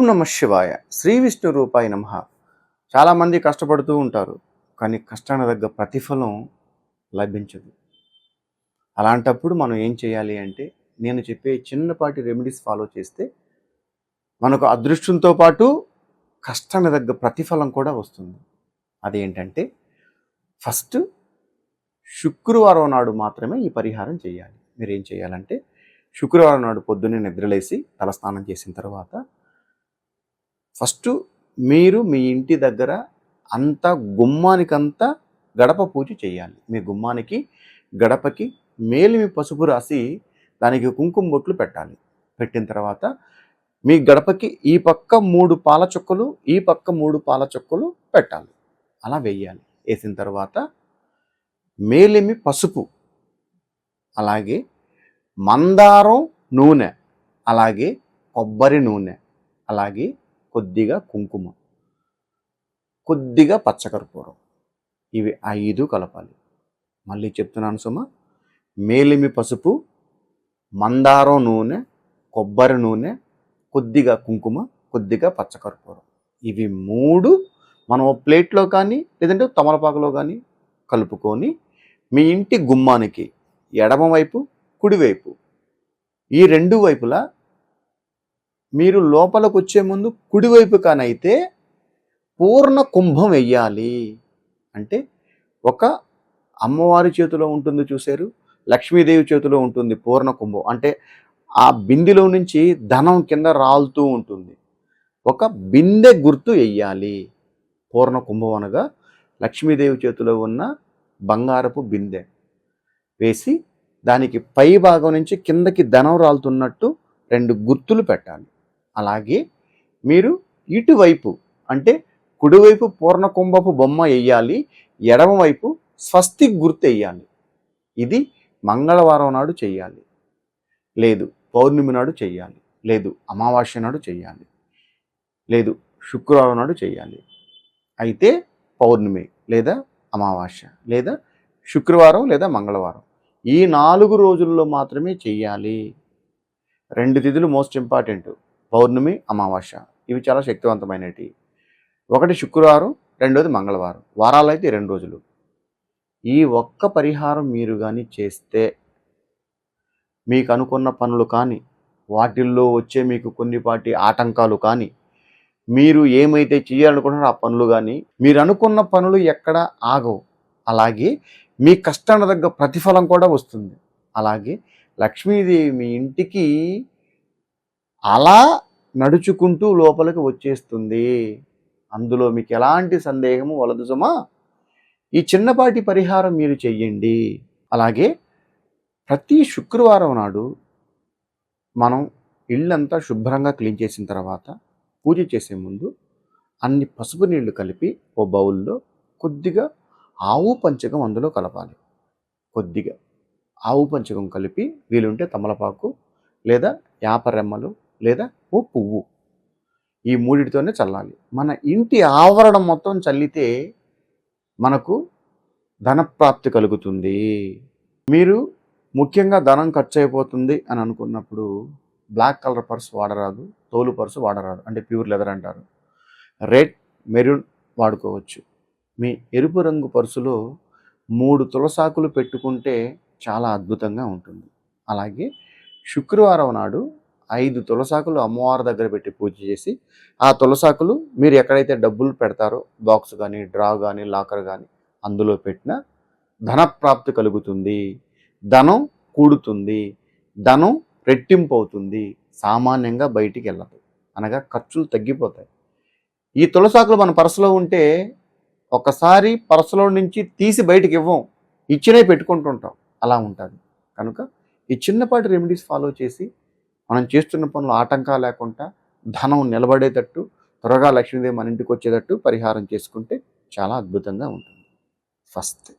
నమ శివాయ. శ్రీ విష్ణు రూపాయి నమ. చాలామంది కష్టపడుతూ ఉంటారు కానీ కష్టానికి తగ్గ ప్రతిఫలం లభించదు. అలాంటప్పుడు మనం ఏం చేయాలి అంటే నేను చెప్పే చిన్నపాటి రెమెడీస్ ఫాలో చేస్తే మనకు అదృష్టంతో పాటు కష్టానికి తగ్గ ప్రతిఫలం కూడా వస్తుంది. అదేంటంటే ఫస్ట్ శుక్రవారం నాడు మాత్రమే ఈ పరిహారం చేయాలి. మీరు ఏం చేయాలంటే శుక్రవారం నాడు పొద్దున్నే నిద్రలేసి తలస్నానం చేసిన తర్వాత ఫస్ట్ మీరు మీ ఇంటి దగ్గర అంత గుమ్మానికంతా గడప పూజ చేయాలి. మీ గుమ్మానికి గడపకి మేలిమి పసుపు రాసి దానికి కుంకుమ బొట్లు పెట్టాలి. పెట్టిన తర్వాత మీ గడపకి ఈ పక్క మూడు పాల చుక్కలు ఈ పక్క మూడు పాల చుక్కలు పెట్టాలి. అలా వేయాలి. వేసిన తర్వాత మేలిమి పసుపు అలాగే మందారం నూనె అలాగే కొబ్బరి నూనె అలాగే కొద్దిగా కుంకుమ కొద్దిగా పచ్చకర్పూరం. ఇవి ఐదు కలపాలి. మళ్ళీ చెప్తున్నాను సుమ మేలిమి పసుపు మందారం నూనె కొబ్బరి నూనె కొద్దిగా కుంకుమ కొద్దిగా పచ్చకర్పూరం. ఇవి మూడు మనం ఓ ప్లేట్లో కానీ లేదంటే తమలపాకులో కానీ కలుపుకొని మీ ఇంటి గుమ్మానికి ఎడమవైపు కుడివైపు ఈ రెండు వైపులా మీరు లోపలకు వచ్చే ముందు కుడివైపు కానైతే పూర్ణ కుంభం వెయ్యాలి. అంటే ఒక అమ్మవారి చేతిలో ఉంటుంది చూశారు లక్ష్మీదేవి చేతిలో ఉంటుంది పూర్ణ కుంభం. అంటే ఆ బిందెలో నుంచి ధనం కింద రాలుతూ ఉంటుంది. ఒక బిందె గుర్తు వెయ్యాలి. పూర్ణ కుంభం అనగా లక్ష్మీదేవి చేతిలో ఉన్న బంగారపు బిందె వేసి దానికి పై భాగం నుంచి కిందకి ధనం రాలుతున్నట్టు రెండు గుర్తులు పెట్టాలి. అలాగే మీరు ఇటువైపు అంటే కుడివైపు పూర్ణకుంభపు బొమ్మ వేయాలి ఎడమవైపు స్వస్తి గుర్తు వేయాలి ఇది మంగళవారం నాడు చేయాలి లేదు పౌర్ణమి నాడు చేయాలి లేదు అమావాస్య నాడు చేయాలి లేదు శుక్రవారం నాడు చేయాలి అయితే పౌర్ణమి లేదా అమావాస్య లేదా శుక్రవారం లేదా మంగళవారం. ఈ నాలుగు రోజుల్లో మాత్రమే చెయ్యాలి. రెండు తిథులు మోస్ట్ ఇంపార్టెంట్. పౌర్ణమి అమావాస్య. ఇవి చాలా శక్తివంతమైనవి. ఒకటి శుక్రవారం రెండోది మంగళవారం. వారాలు అయితే రెండు రోజులు. ఈ ఒక్క పరిహారం మీరు కానీ చేస్తే మీకు అనుకున్న పనులు కానీ వాటిల్లో వచ్చే మీకు కొన్నిపాటి ఆటంకాలు కానీ మీరు ఏమైతే చేయాలనుకుంటున్నారో ఆ పనులు కానీ మీరు అనుకున్న పనులు ఎక్కడ ఆగవు. అలాగే మీ కష్టానికి తగ్గ ప్రతిఫలం కూడా వస్తుంది. అలాగే లక్ష్మీదేవి మీ ఇంటికి అలా నడుచుకుంటూ లోపలికి వచ్చేస్తుంది. అందులో మీకు ఎలాంటి సందేహము వలదు సుమా? ఈ చిన్నపాటి పరిహారం మీరు చెయ్యండి. అలాగే ప్రతి శుక్రవారం నాడు మనం ఇల్లంతా శుభ్రంగా క్లీన్ చేసిన తర్వాత పూజ చేసే ముందు అన్ని పసుపు నీళ్ళు కలిపి ఓ బౌల్లో కొద్దిగా ఆవు పంచకం అందులో కలపాలి. కొద్దిగా ఆవు పంచకం కలిపి వీలుంటే తమలపాకు లేదా యాపరెమ్మలు లేదా ఓ పువ్వు. ఈ మూడిటితోనే చల్లాలి. మన ఇంటి ఆవరణం మొత్తం చల్లితే మనకు ధనప్రాప్తి కలుగుతుంది. మీరు ముఖ్యంగా ధనం ఖర్చు అయిపోతుంది అని అనుకున్నప్పుడు బ్లాక్ కలర్ పర్స్ వాడరాదు తోలు పర్సు వాడరాదు అంటే ప్యూర్ లెదర్ అంటారు. రెడ్ మెరూన్ వాడుకోవచ్చు. మీ ఎరుపు రంగు పర్సులో మూడు తులసాకులు పెట్టుకుంటే చాలా అద్భుతంగా ఉంటుంది. అలాగే శుక్రవారం నాడు ఐదు తులసాకులు అమ్మవారి దగ్గర పెట్టి పూజ చేసి ఆ తులసాకులు మీరు ఎక్కడైతే డబ్బులు పెడతారో బాక్స్ కానీ డ్రా కానీ లాకర్ కానీ అందులో పెట్టిన ధనప్రాప్తి కలుగుతుంది ధనం కూడుతుంది ధనం రెట్టింపు అవుతుంది సామాన్యంగా బయటికి వెళ్ళదు. అనగా ఖర్చులు తగ్గిపోతాయి. ఈ తులసాకులు మన పర్సులో ఉంటే ఒకసారి పర్సులో నుంచి తీసి బయటికి ఇవ్వం. ఇచ్చినే పెట్టుకుంటుంటాం. అలా ఉంటుంది. కనుక ఈ చిన్నపాటి రెమెడీస్ ఫాలో చేసి మనం చేస్తున్న పనులు ఆటంకా లేకుండా ధనం నిలబడేటట్టు త్వరగా లక్ష్మీదేవి మన ఇంటికి వచ్చేటట్టు పరిహారం చేసుకుంటే చాలా అద్భుతంగా ఉంటుంది. ఫస్ట్